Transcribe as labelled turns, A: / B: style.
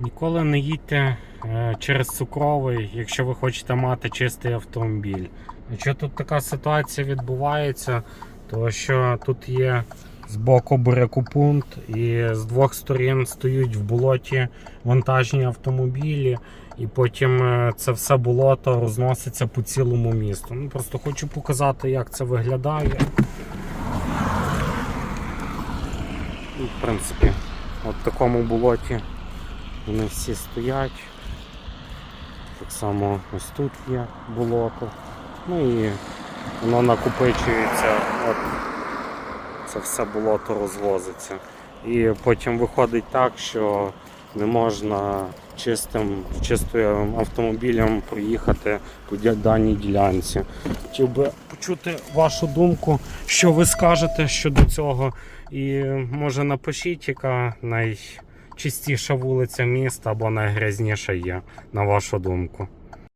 A: Ніколи не їдьте е, через цукровий, якщо ви хочете мати чистий автомобіль. Якщо тут така ситуація відбувається, то що тут є з боку буряку пункт і з двох сторін стоять в болоті вантажні автомобілі, і потім е, це все болото розноситься по цілому місту. Ну, просто хочу показати, як це виглядає. І, в принципі, от такому болоті вони всі стоять. Так само ось тут є болото. Ну і воно накопичується, от це все болото розвозиться. І потім виходить так, що не можна чистим, чистим автомобілем проїхати по даній ділянці. Хотів би почути вашу думку, що ви скажете щодо цього. І може напишіть, яка найчистіша вулиця міста або найгрязніша є, на вашу думку.